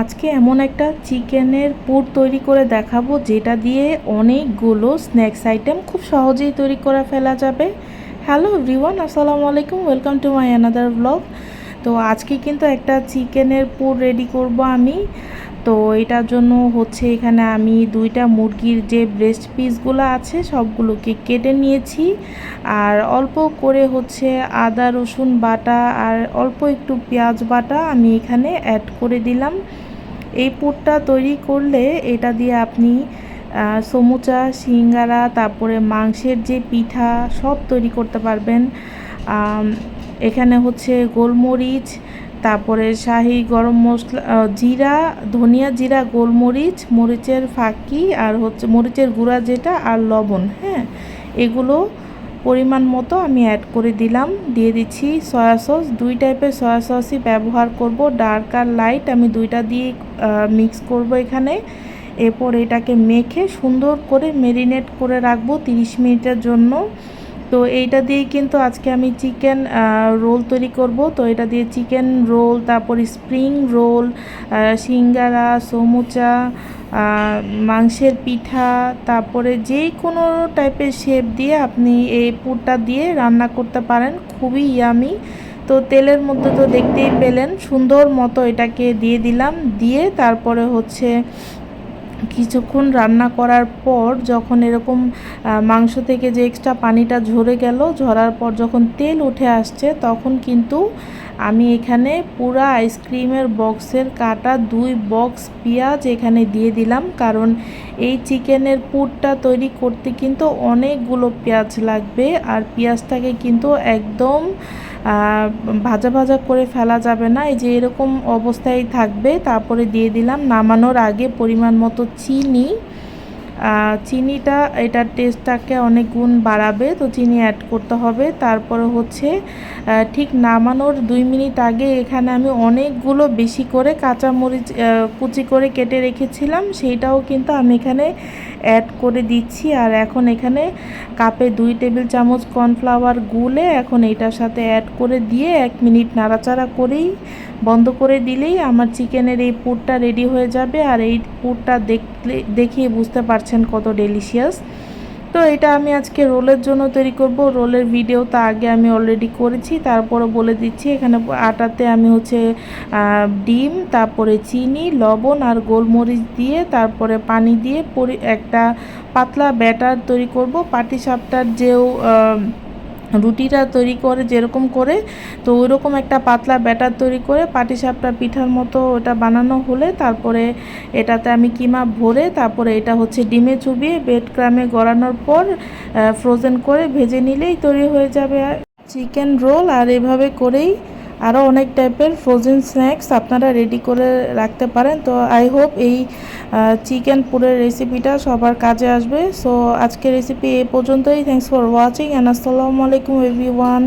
আজকে এমন একটা চিকেনের পুর তৈরি করে দেখাবো, যেটা দিয়ে অনেকগুলো স্ন্যাক্স আইটেম খুব সহজেই তৈরি করে ফেলা যাবে। হ্যালো এভরিওয়ান আসসালামু আলাইকুম welcome to my another blog তো আজকে কিন্তু একটা চিকেনের পুর রেডি করব আমি। তো এটার জন্য হচ্ছে এখানে আমি দুইটা মুরগির যে ব্রেস্ট পিসগুলো আছে, সবগুলোকে কেটে নিয়েছি। আর অল্প করে হচ্ছে আদা, রসুন বাটা আর অল্প একটু পেঁয়াজ বাটা আমি এখানে অ্যাড করে দিলাম। এই পুরটা তৈরি করলে এটা দিয়ে আপনি সমুচা, সিঙ্গারা, তারপরে মাংসের যে পিঠা সব তৈরি করতে পারবেন। এখানে হচ্ছে গোলমরিচ, তারপরে শাহি গরম মশলা জিরা, ধনিয়া জিরা, গোলমরিচ, মরিচের ফাঁকি আর হচ্ছে মরিচের গুঁড়া যেটা আর লবণ হ্যাঁ? এগুলো পরিমাণ মতো আমি অ্যাড করে দিলাম। দিয়ে দিচ্ছি সয়া সস দুই টাইপের সয়া সসই ব্যবহার করব। ডার্ক আর লাইট আমি দুইটা দিয়ে মিক্স করব এখানে। এরপর এটাকে মেখে সুন্দর করে মেরিনেট করে রাখব তিরিশ মিনিটের জন্য। তো এইটা দিয়ে কিন্তু আজকে আমি চিকেন রোল তৈরি করব। তো এটা দিয়ে চিকেন রোল তারপর স্প্রিং রোল সিঙ্গারা, সমুচা মাংসের পিঠা, তারপরে যে কোনো টাইপের শেপ দিয়ে আপনি এই পুরটা দিয়ে রান্না করতে পারেন। খুবই ইয়ামি তো তেলের মধ্যে তো দেখতেই পেলেন, সুন্দর মতো এটাকে দিয়ে দিলাম। দিয়ে তারপরে হচ্ছে কিছুক্ষণ রান্না করার পর যখন এরকম মাংস থেকে যে এক্সট্রা পানিটা ঝরে গেল, ঝরার পর যখন তেল উঠে আসছে, তখন কিন্তু আমি এখানে পুরা আইসক্রিমের বক্সের কাটা দুই বক্স পেঁয়াজ এখানে দিয়ে দিলাম। কারণ এই চিকেনের পুরটা তৈরি করতে কিন্তু অনেকগুলো পেঁয়াজ লাগবে। আর পেঁয়াজটাকে কিন্তু একদম ভাজা ভাজা করে ফেলা যাবে না। এই যে এরকম অবস্থায় থাকবে, তারপরে দিয়ে দিলাম নামানোর আগে পরিমাণ মতো চিনি। চিনিটা, এটার টেস্টটাকে অনেক গুণ বাড়াবে, তো চিনি অ্যাড করতে হবে। তারপরে হচ্ছে ঠিক নামানোর দুই মিনিট আগে এখানে আমি অনেকগুলো বেশি করে কাঁচামরিচ কুচি করে কেটে রেখেছিলাম। সেইটাও কিন্তু আমি এখানে অ্যাড করে দিচ্ছি। আর এখন এখানে কাপে দুই টেবিল চামচ কর্নফ্লাওয়ার গুলে এখন এটার সাথে অ্যাড করে দিয়ে এক মিনিট নাড়াচাড়া করেই বন্ধ করে দিলেই আমার চিকেনের এই পুরটা রেডি হয়ে যাবে। আর এই পুরটা দেখলে দেখিয়ে বুঝতে পারছেন কত ডেলিশিয়াস তো এটা আমি আজকে রোলের জন্য তৈরি করব। রোলের ভিডিও তা আগে আমি অলরেডি করেছি, তারপরে বলে দিচ্ছি, এখানে আটাতে আমি হচ্ছে ডিম, তারপরে চিনি, লবণ আর গোলমরিচ দিয়ে, তারপরে পানি দিয়ে একটা পাতলা ব্যাটার তৈরি করব। পাটি সাপটার যেও রুটিটা তৈরি করে যেরকম করে, তো ওইরকম একটা পাতলা ব্যাটার তৈরি করে পাটিসাপটা পিঠার মতো ওটা বানানো হলে তারপরে এটাতে আমি কিমা ভরে তারপরে এটা হচ্ছে ডিমে চুবিয়ে বেড ক্রামে গড়ানোর পর ফ্রোজেন করে ভেজে নিলেই তৈরি হয়ে যাবে চিকেন রোল আর এভাবে করেই আরও অনেক টাইপের ফ্রোজেন স্ন্যাক্স আপনারা রেডি করে রাখতে পারেন। তো আই হোপ এই চিকেন পুরের রেসিপিটা সবার কাজে আসবে। সো আজকের রেসিপি এ পর্যন্তই। থ্যাংকস ফর ওয়াচিং অ্যান্ড আসসালামু আলাইকুম এভরিওয়ান